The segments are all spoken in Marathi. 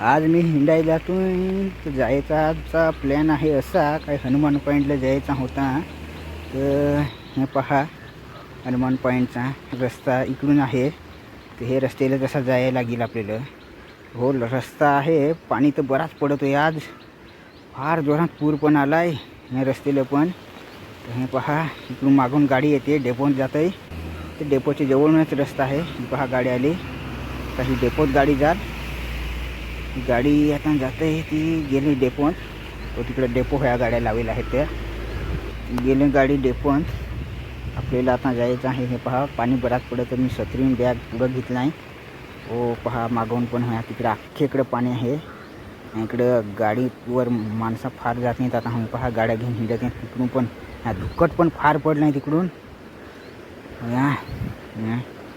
आज मी हिंडायलातून तर जायचा प्लॅन आहे असा. काही हनुमान पॉईंटला जायचा होता. तर हे पहा. हनुमान पॉईंटचा रस्ता इकडून आहे. तर हे रस्त्याला जसा जायला लागेल आपल्याला. हो रस्ता आहे. पाणी तर बराच पडतो आहे आज. फार जोरात पूर पण आला आहे या रस्त्याला पण. तर हे पहा. इकडून मागून गाडी येते. डेपोत जात आहे तर डेपोच्या जवळूनच रस्ता आहे. पहा गाडी आली. काही डेपोत गाडी जात. गाडी आता जात आहे ती गेली डेपोत. तो तिकडे डेपो ह्या गाड्या लावलेल्या आहेत त्या. गेली गाडी डेपोत. आपल्याला आता जायचं आहे हे पहा. पाणी बराच पडत मी सत्रीन बॅग पुढं घेतला आहे. हो पहा मागवून पण ह्या तिकडे अख्खे इकडं पाणी आहे. इकडं गाडीवर माणसं फार जात नाहीत. आता हे पहा गाड्या घेऊन हिंडत नाही तिकडून पण ह्या धुक्कट पण फार पडलं आहे तिकडून. या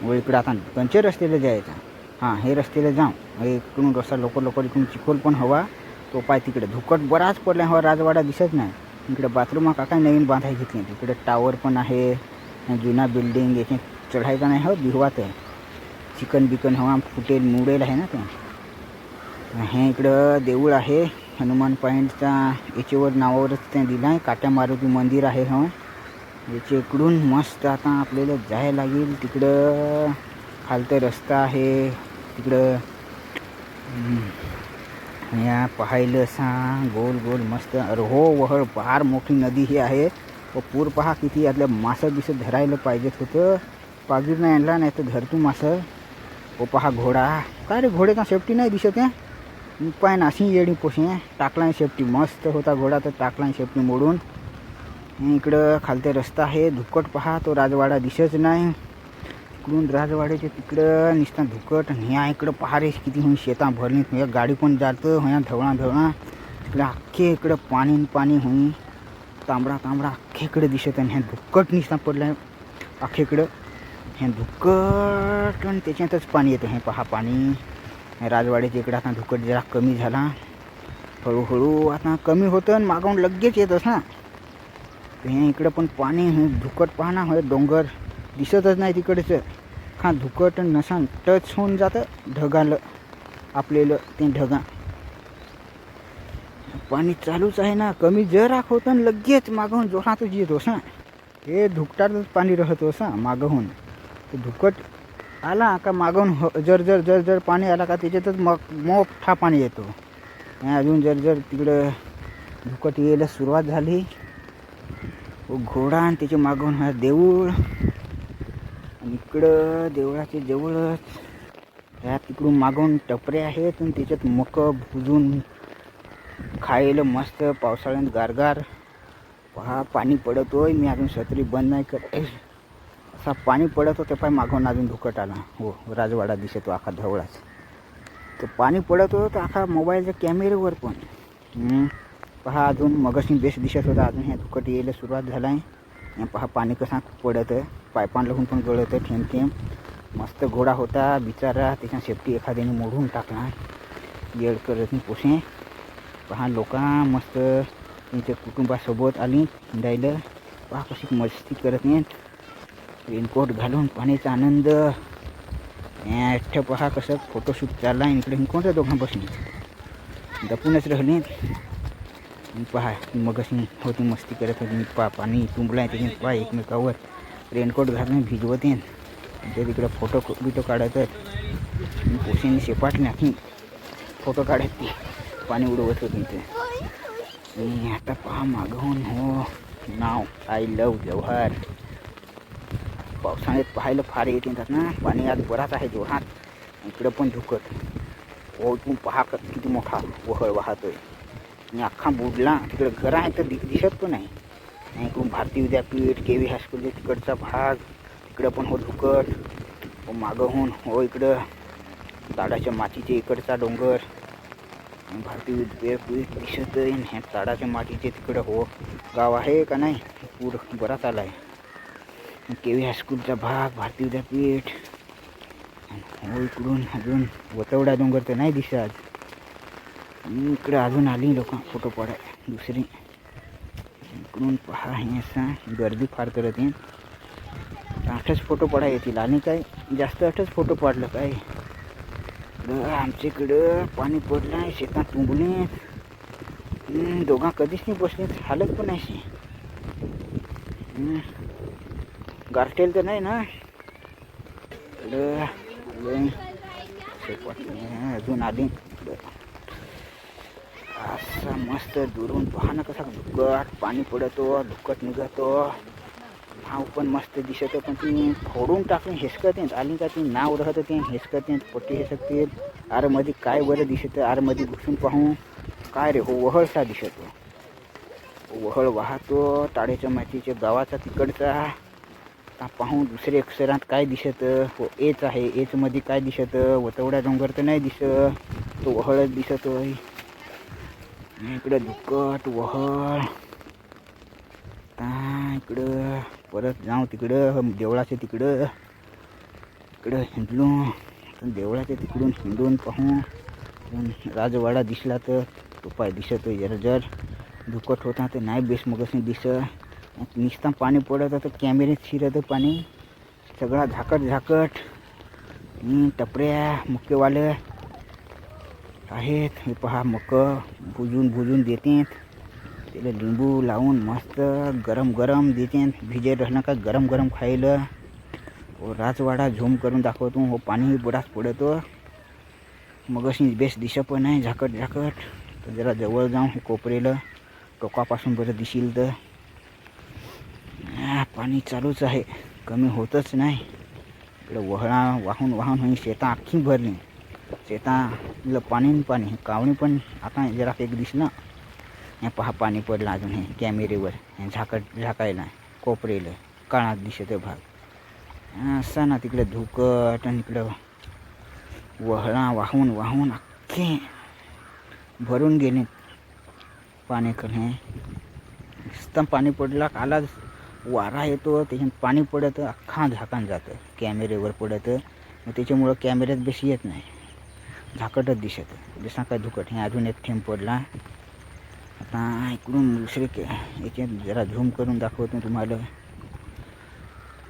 व हो, इकडं आता कंचे रस्त्याला जायचं. हां हे रस्त्याला जाऊ. इकडून रस्ता लवकर लवकर इकडून चिखोल पण हवा. तो पाय तिकडे. धुकट बराच पडला हवा राजवाडा दिसत नाही. इकडे बाथरूम का काय नवीन बांधाय घेतली. तिकडे टावर पण आहे. जुना बिल्डिंग याचे चढायचा नाही? हो बिहवात आहे. चिकन बिकन हवा फुटेल मुडेल आहे ना ते. हे इकडं देऊळ आहे. हनुमान पॉईंटचा याच्यावर नावावरच ते दिलं आहे. काट्या मारुती मंदिर आहे हवं याच्या इकडून मस्त आता आपल्याला जायला लागेल. तिकडं खालतं रस्ता आहे. तिकडं या पाहिलं सांग गोल गोल मस्त. अरे हो वहळ फार मोठी नदी ही आहे. व पूर पहा किती यातल्या मासं बिसं धरायला पाहिजेत होतं. पागीर नाही आणला नाही तर धरतो मासं. ओ पहा घोडा. काय रे घोडे का सेफ्टी नाही दिसत आहे? पाय पाय नाशी येडी पोशी टाकला सेफ्टी मस्त होता घोडा तर टाकला सेफ्टी मोडून. इकडं खालते रस्ता आहे. धुपकट पहा तो राजवाडा दिसत नाही. इकडून राजवाड्याच्या तिकडं निसता धुकट आणि ह्या इकडं पहारे किती होऊन शेता भरली ह्या गाडी पण जातं ह्या धवळा धवळा. तिकडे अख्खे इकडं पाणी पाणी होई तांबडा तांबडा अख्खे इकडे दिसत आहे ह्या धुक्कट निसता पडलं आहे अख्खे इकडं. हे धुक्कट आणि त्याच्यातच पाणी येतं. हे पहा पाणी. राजवाड्याच्या इकडं आता धुकट जरा कमी झाला. हळूहळू आता कमी होतं आणि मागून लगेच येतच ना हे इकडं पण पाणी धुकट पाहना होय डोंगर. दिसतच नाही तिकडचं. हा धुकट आणि नसान टच होऊन जातं ढगालं. आपलेलं ते ढगा. पाणी चालूच आहे ना. कमी जर होतं आणि लगेच मागून जोरातच येतोस ना. हे धुकटातच पाणी राहतोस ना मागहून धुकट आला का मागवून हो जर जर जर जर पाणी आला का त्याच्यातच मग मोठा पाणी येतो. आणि अजून जर जर तिकडं धुकट यायला सुरुवात झाली घोडा आणि त्याच्या मागवून हा देऊळ. आणि इकडं देवळाच्या जवळच ह्या तिकडून मागून टपरे आहेत आणि त्याच्यात मक भुजून खायला मस्त पावसाळ्यात गारगार. पहा पाणी पडतोय. मी अजून छत्री बंद नाही करत. असा पाणी पडत होतं पाय मागून अजून धुकट आला. हो राजवाडा दिसतो आखा धवळाच. तर पाणी पडत होतं तर आखा मोबाईलच्या कॅमेऱ्यावर पण. पहा अजून मगाशी बेस्ट दिसत होता अजून ह्या धुकट यायला सुरुवात झाला आहे पहा पाणी कसं पडत पायपान लागून पण गळत थेंब थेंब मस्त घोडा होता बिचारा. त्याच्या सेफ्टी एखाद्याने मोडून टाकला. येड करत नाही पोसे पहा लोक मस्त त्यांच्या कुटुंबासोबत आली हिंडायला. पहा कशी मस्ती करत नाहीत रेनकोट घालून पाण्याचा आनंद. एकटं पहा कसं फोटोशूट चालला इकडे कोणत्या दोघां बसली दपूनच राहिले पहा मग होती मस्ती करत होती. मी पहा पाणी तुंबला आहे पहा एकमेकावर रेनकोट घालून भिजवत येईन. ते तिकडं फोटो बिटो काढत आहेत. पोशीने शेपाटल्या की फोटो काढत ती पाणी उडवत होती ते आणि आता पहा मागवून हो. नाव आय लव जव्हार. पावसाळ्यात पाहायला फार येत येतात ना. पाणी आज बराच आहे जोरात. इकडं पण धुकत हो तू पहा क- किती मोठा वहळ वाहतोय. आणि अख्खा बुडला तिकडं घर आहे तर दि दिसत पण नाही आणि इकडून भारती विद्यापीठ के व्ही हायस्कूलच्या तिकडचा भाग तिकडं पण हो धुकट हो मागं हो इकडं ताडाच्या मातीचे इकडचा डोंगर. भारती भारतीय विद्यापीठ दिसत आहे ह्या ताडाच्या मातीचे तिकडं हो गाव आहे का नाही? पूर बराच आला आहे के व्ही हायस्कूलचा भाग भारतीय विद्यापीठ. हो इकडून अजून वतवडा डोंगर तर नाही दिसत. इकडं अजून आली लोक फोटो पडाय दुसरी. इकडून पहा हे असा गर्दी फार करत येईल आठच फोटो पडा येतील. आणि काय जास्त आठच फोटो पाडलं काय? आमच्याकडं आमच्या इकडं पाणी शेतात तुंबले हम्म, दोघा कधीच नाही बसले हालत पण अशी. गारटेल तर नाही ना? इकडं अजून आली. असा मस्त दुरून पहा ना कसा धुकट पाणी पडतो धुकट निघतो. नाव पण मस्त दिसत पण ती फोडून टाकून हेसकते आली का ती नाव राहत ते हेसकते पट्टी हेसकते आरमध्ये काय बरं दिसत आरमध्ये घुसून पाहू. काय रे हो वहळसा दिसतो. वहळ वाहतो टाळेच्या मातीच्या गावाचा तिकडचा. पाहून दुसरे अक्षरात काय दिसत. हो एच आहे एच मध्ये काय दिसत. वतवडा डोंगर तर नाही दिसत. तो वहळच दिसतोय. इकडं धुकट वहळ. आता इकडं? परत जाऊ तिकडं. हो, देवळाच्या तिकडं. इकडं हिंडलो. देवळाच्या तिकडून हिंडून पाहू. राजवाडा दिसला तर तो पाय दिसत जरा जर दुखत होता तर नाही बेस मगच दिसत निसता पाणी पडत तर कॅमेरेत शिरत पाणी. सगळा झाकट झाकट. टपऱ्या मुक्केवाले. आहेत. हे पहा मक भुजून भुजून देतेत. त्याला लिंबू लावून मस्त गरम गरम देते भिजे राहणं का गरम गरम खायला. हो राजवाडा झूम करून दाखवतो. हो पाणी बराच पडतो. मग अशी बेस्ट दिशा पण आहे झाकट झाकट. तर जरा जवळ जाऊन हे कोपरेलं टोकापासून बरं दिशील तर. पाणी चालूच आहे. कमी होतच नाही. इकडं वहळा वाहून वाहून होई शेता अख्खी भरली. शेताला पाणी न पाणी कावणी पण आता जरा एक दिसलं हे पहा पाणी पडलं अजून हे कॅमेरेवर. हे झाकट झाकायला कोपरेलं काळात दिसत भाग. असा ना तिकडे धुकट आणि इकडं वहळा वाहून वाहून अख्खे भरून गेले पाण्याकडे. नुसतं पाणी पडला आलाच वारा येतो त्याच्यात पाणी पडत अख्खा झाकान जातं. कॅमेरेवर पडत. मग त्याच्यामुळं कॅमेऱ्यात बेशी येत नाही. झाकटच दिसत जसा काय धुकट. हे अजून एक थेंब पडला. आता इकडून दुसरे के याच्यात जरा झूम करून दाखवतो तुम्हाला.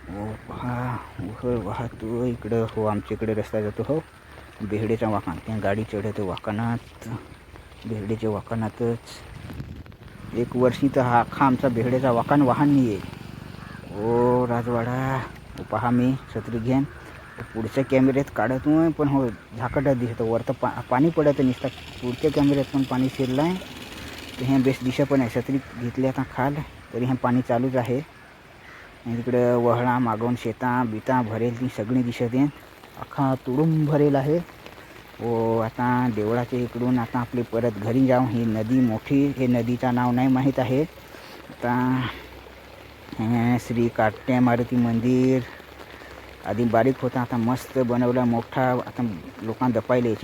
ओ पहा उहळ वाहतो इकडं हो आमच्या इकडे रस्ता जातो हो. बेहडेचा वाकान त्या गाडी चढतो वाकानात. बेहडेच्या वाकानातच. एक वर्षी तर हा अख्खा आमचा बेहडेचा वाकान वाहन नाही आहे ओ राजवाडा. पहा मी छत्री घेन. पुढच्या कॅमेऱ्यात काढतो पण हो झाकटात दिसतं वरतं पा पाणी पडत नुसतं. पुढच्या कॅमेऱ्यात पण पाणी शिरलं आहे तर ह्या बेस्ट दिशा पण आहे. छत्री घेतली आता खाल तरी हे पाणी चालूच आहे. आणि तिकडं वहळा मागवून शेता बिता भरेल ती सगळी दिसत आहे अख्खा तुडूंब भरेल आहे. व आता देवळाच्या इकडून आता आपली परत घरी जाऊ ही नदी मोठी हे नदीचं नाव नाही माहीत आहे. आता श्री काट्या मारुती मंदिर आधी बारीक होता आता मस्त बनवला मोठा आता लोकांना दपायला यायचे